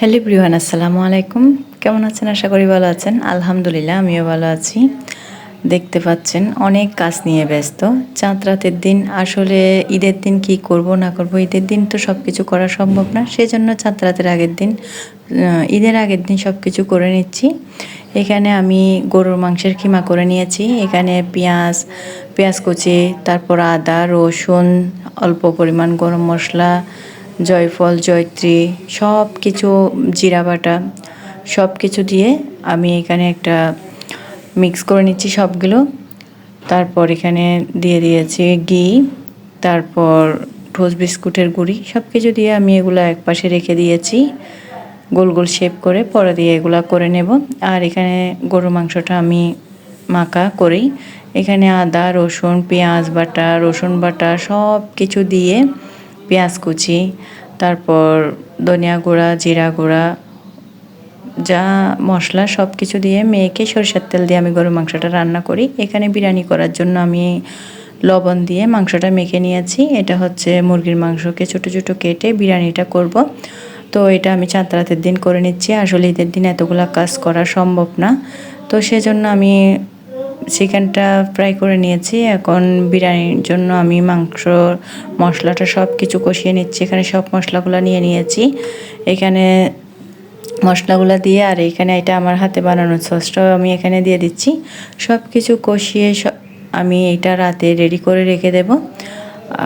Hello Priyan আসসালামু আলাইকুম কেমন আছেন? আশা করি ভালো আছেন। আলহামদুলিল্লাহ, আমিও ভালো আছি। দেখতে পাচ্ছেন, অনেক কাজ নিয়ে ব্যস্ত। চাঁদ রাতের দিন, আসলে ঈদের দিন কি করব, না করব, ঈদের দিন তো সব কিছু করা সম্ভব না। সেজন্য চাঁদ রাতের আগের দিন ঈদের আগের দিন সব কিছু করে নিচ্ছি। এখানে আমি গরুর মাংসের কিমা করে নিয়েছি। এখানে পেঁয়াজ পেঁয়াজ কুচি, তারপর আদা, রসুন, অল্প পরিমাণ গরম মশলা জয়ফল, জয়ত্রী সব কিছু জিরা বাটা সব কিছু দিয়ে আমি এখানে একটা মিক্স করে নিচ্ছি সবগুলো। তারপর এখানে দিয়ে দিয়েছি ঘি, তারপর টোস্ট বিস্কুটের গুঁড়ি সব কিছু দিয়ে আমি এগুলো এক পাশে রেখে দিয়েছি। গোল গোল শেপ করে পরে দিয়ে এগুলো করে নেব। আর এখানে গরু মাংসটা আমি মাখা করি এখানে আদা, রসুন, পেঁয়াজ বাটা, রসুন বাটা সব কিছু দিয়ে পেঁয়াজ কুচি, তারপর ধনিয়া গুঁড়া, জিরা গুঁড়া, যা মশলা সব কিছু দিয়ে মেয়েকে সরষের তেল দিয়ে আমি গরু মাংসটা রান্না করি। এখানে বিরিয়ানি করার জন্য আমি লবণ দিয়ে মাংসটা মেখে নিয়েছি। এটা হচ্ছে মুরগির মাংসকে ছোটো ছোটো কেটে বিরিয়ানিটা করব। তো এটা আমি চাঁদ রাতের দিন করে নিচ্ছি। আসলে ঈদের দিন এতগুলা কাজ করা সম্ভব না। তো সেজন্য আমি চিকেনটা ফ্রাই করে নিয়েছি। এখন বিরিয়ানির জন্য আমি মাংস, মশলাটা সব কিছু কষিয়ে নিচ্ছি। এখানে সব মশলাগুলো নিয়ে নিয়েছি। এখানে মশলাগুলো দিয়ে আর এখানে এটা আমার হাতে বানানো সসটাও আমি এখানে দিয়ে দিচ্ছি। সব কিছু কষিয়ে আমি এটা রাতে রেডি করে রেখে দেব।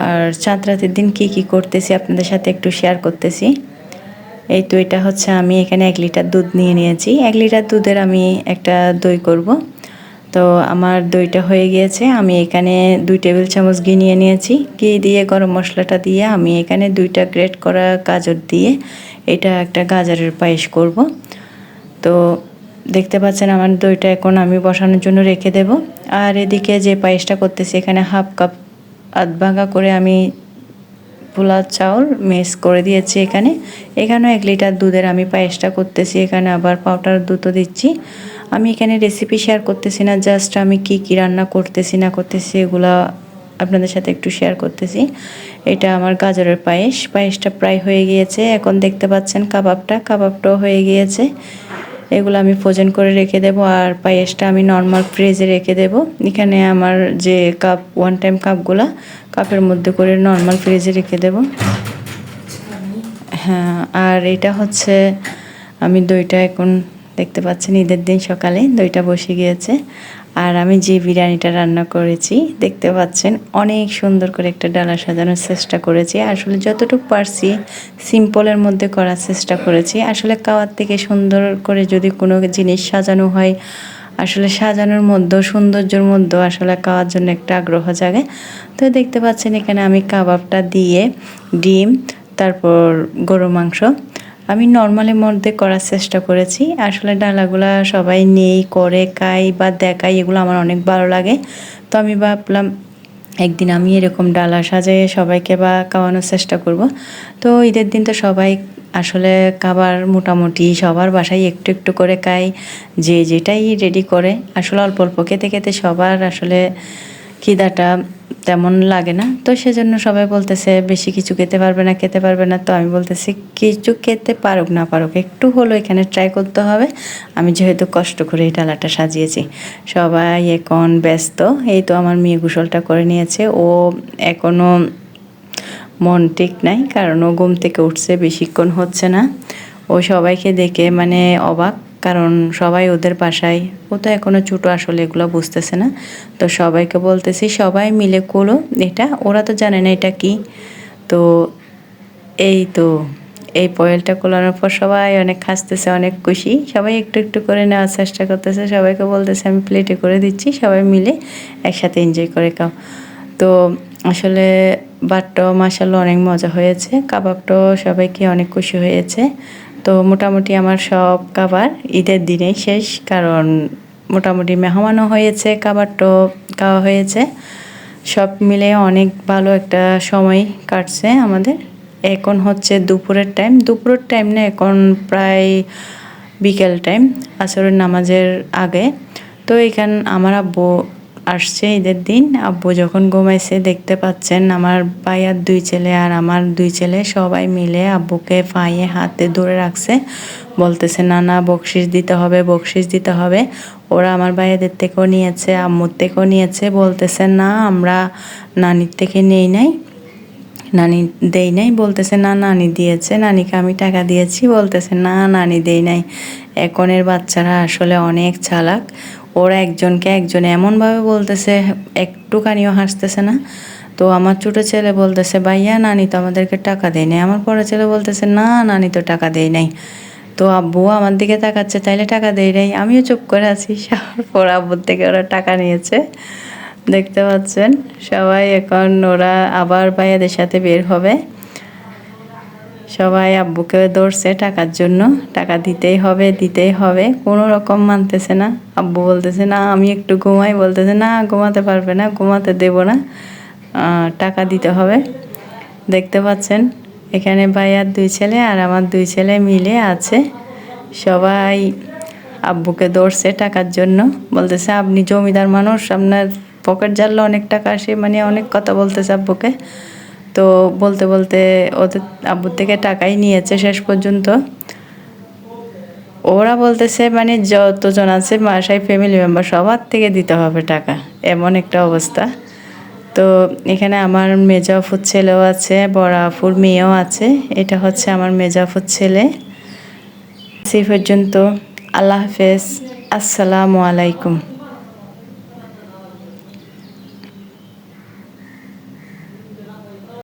আর চাঁদ রাতের দিন কি কি করতেছি আপনাদের সাথে একটু শেয়ার করতেছি। এই তো এটা হচ্ছে আমি এখানে এক লিটার দুধ নিয়ে নিয়েছি। এক লিটার দুধের আমি একটা দই করব। তো আমার দইটা হয়ে গিয়েছে। আমি এখানে দুই টেবিল চামচ ঘি নিয়ে নিয়েছি। ঘি দিয়ে গরম মশলাটা দিয়ে আমি এখানে দুইটা গ্রেট করা গাজর দিয়ে এটা একটা গাজরের পায়েস করব। তো দেখতে পাচ্ছেন আমার দইটা এখন আমি বসানোর জন্য রেখে দেব। আর এদিকে যে পায়েসটা করতেছি এখানে হাফ কাপ আধ ভাঙা করে আমি পোলা চাউল মিক্স করে দিয়েছি এখানে। এখানেও এক লিটার দুধের আমি পায়েসটা করতেছি। এখানে আবার পাউডার দুধও দিচ্ছি। আমি এখানে রেসিপি শেয়ার করতেছি না জাস্ট আমি কি কি রান্না করতেছি, না করতেছি, এগুলা আপনাদের সাথে একটু শেয়ার করতেছি। এটা আমার গাজরের পায়েস, পায়েসটা প্রায় হয়ে গিয়েছে। এখন দেখতে পাচ্ছেন কাবাবটা, কাবাবটাও হয়ে গিয়েছে। এগুলো আমি ফ্রোজেন করে রেখে দেব আর পায়েসটা আমি নর্মাল ফ্রিজে রেখে দেব। এখানে আমার যে কাপ ওয়ান টাইম কাপগুলা কাপের মধ্যে করে নর্মাল ফ্রিজে রেখে দেব। হ্যাঁ আর এটা হচ্ছে, আমি দইটা এখন দেখতে পাচ্ছেন, ঈদের দিন সকালে দইটা বসে গিয়েছে। আর আমি যে বিরিয়ানিটা রান্না করেছি, দেখতে পাচ্ছেন, অনেক সুন্দর করে একটা ডালা সাজানোর চেষ্টা করেছি। আসলে যতটুকু পারছি সিম্পলের মধ্যে করার চেষ্টা করেছি। আসলে খাওয়ার থেকে সুন্দর করে যদি কোনো জিনিস সাজানো হয়, আসলে সাজানোর মধ্যেও, সৌন্দর্যের মধ্যেও আসলে খাওয়ার জন্য একটা আগ্রহ জাগে। তো দেখতে পাচ্ছেন, এখানে আমি কাবাবটা দিয়ে ডিম, তারপর গরু মাংস আমি নর্মালের মধ্যে করার চেষ্টা করেছি। আসলে ডালাগুলা সবাই নেই, করে খাই বা দেখাই এগুলো আমার অনেক ভালো লাগে। তো আমি ভাবলাম, একদিন আমি এরকম ডালা সাজিয়ে সবাইকে বা খাওয়ানোর চেষ্টা করব। তো ঈদের দিন তো সবাই আসলে খাবার মোটামুটি সবার বাসায় একটু একটু করে খাই যে যেটাই রেডি করে। আসলে অল্প অল্প খেতে খেতে সবার আসলে খিদাটা তেমন লাগে না। তো সেজন্য সবাই বলতেছে, বেশি কিছু খেতে পারবে না, খেতে পারবে না। তো আমি বলতেছি, কিছু খেতে পারুক না পারুক, একটু হলো এখানে ট্রাই করতে হবে। আমি যেহেতু কষ্ট করে এই ডালাটা সাজিয়েছি। সবাই এখন ব্যস্ত। এই তো আমার মেয়ে গোসলটা করে নিয়েছে। ও এখনও মন ঠিক নাই, কারণ ও ঘুম থেকে উঠছে, বেশিক্ষণ হচ্ছে না। ও সবাইকে দেখে মানে অবাক। কারণ সবাই ওদের বাসায়, ও তো এখনও ছোটো, আসলে এগুলো বুঝতেছে না। তো সবাইকে বলতেছি, সবাই মিলে করো এটা ওরা তো জানে না এটা কি। তো এই তো, এই পয়েলটা কোলানোর পর সবাই অনেক হাসতেছে, অনেক খুশি। সবাই একটু একটু করে নেওয়ার চেষ্টা করতেছে, সবাইকে বলতেছে, আমি প্লেটে করে দিচ্ছি, সবাই মিলে একসাথে এনজয় করে খাও। তো আসলে বাটটাও মাসাল্লাহ অনেক মজা হয়েছে, কাবাবটাও সবাইকে অনেক খুশি হয়েছে। তো মোটামুটি আমার সব খাবার ঈদের দিনেই শেষ, কারণ মোটামুটি মেহমানও হয়েছে খাবারটাও খাওয়া হয়েছে। সব মিলে অনেক ভালো একটা সময় কাটছে আমাদের। এখন হচ্ছে দুপুরের টাইম দুপুরের টাইম না, এখন প্রায় বিকেল টাইম আসরের নামাজের আগে। তো এখান আমার আব্বু আসছে ঈদের দিন। আব্বু যখন ঘুমাইছে, দেখতে পাচ্ছেন আমার ভাইয়ার দুই ছেলে আর আমার দুই ছেলে সবাই মিলে আব্বুকে পায়ে হাতে ধরে রাখছে। বলতেছে না না বকশিস দিতে হবে বকশিস দিতে হবে। ওরা আমার ভাইয়াদের থেকেও নিয়েছে, আম্মুর থেকেও নিয়েছে। বলতেছে, না, আমরা নানির থেকে নেই নাই, নানি দেই নাই। বলতেছে, না, নানি দিয়েছে, নানিকে আমি টাকা দিয়েছি। বলতেছে, না, নানি দেই নাই। এখনের বাচ্চারা আসলে অনেক চালাক। ওরা একজনকে একজন এমনভাবে বলতেছে, একটুখানিও হাসতেছে না। তো আমার ছোটো ছেলে বলতেছে, ভাইয়া, নানি তো আমাদেরকে টাকা দেয় নাই। আমার বড় ছেলে বলতেছে, না, নানি তো টাকা দেয় নাই। তো আব্বু আমার দিকে তাকাচ্ছে, তাইলে টাকা দেয় নাই? আমিও চুপ করে আছি। পর আব্বুর থেকে ওরা টাকা নিয়েছে। দেখতে পাচ্ছেন, সবাই এখন ওরা আবার ভাইয়াদের সাথে বের হবে। সবাই আব্বুকে ধরছে টাকার জন্য। টাকা দিতেই হবে দিতেই হবে। কোনো রকম মানতেছে না। আব্বু বলতেছে, না, আমি একটু ঘুমাই। বলতেছে, না, ঘুমাতে পারবে না, ঘুমাতে দেব না। টাকা দিতে হবে। দেখতে পাচ্ছেন, এখানে ভাইয়ার দুই ছেলে আর আমার দুই ছেলে মিলে আছে। সবাই আব্বুকে ধরছে টাকার জন্য। বলতেছে, আপনি জমিদার মানুষ, আপনার পকেট জানলে অনেক টাকা আসে। মানে অনেক কথা বলতেছে আব্বুকে। তো বলতে বলতে ওদের আব্বুর থেকে টাকাই নিয়েছে শেষ পর্যন্ত। ওরা বলতেছে মানে যতজন আছে বাসায় ফ্যামিলি মেম্বার সবার থেকে দিতে হবে টাকা। এমন একটা অবস্থা। তো এখানে আমার মেজাফুর ছেলেও আছে বড়াফুর মেয়েও আছে। এটা হচ্ছে আমার মেজাফুর ছেলে। সে পর্যন্ত আল্লাহ হাফেজ। আসসালামু আলাইকুম।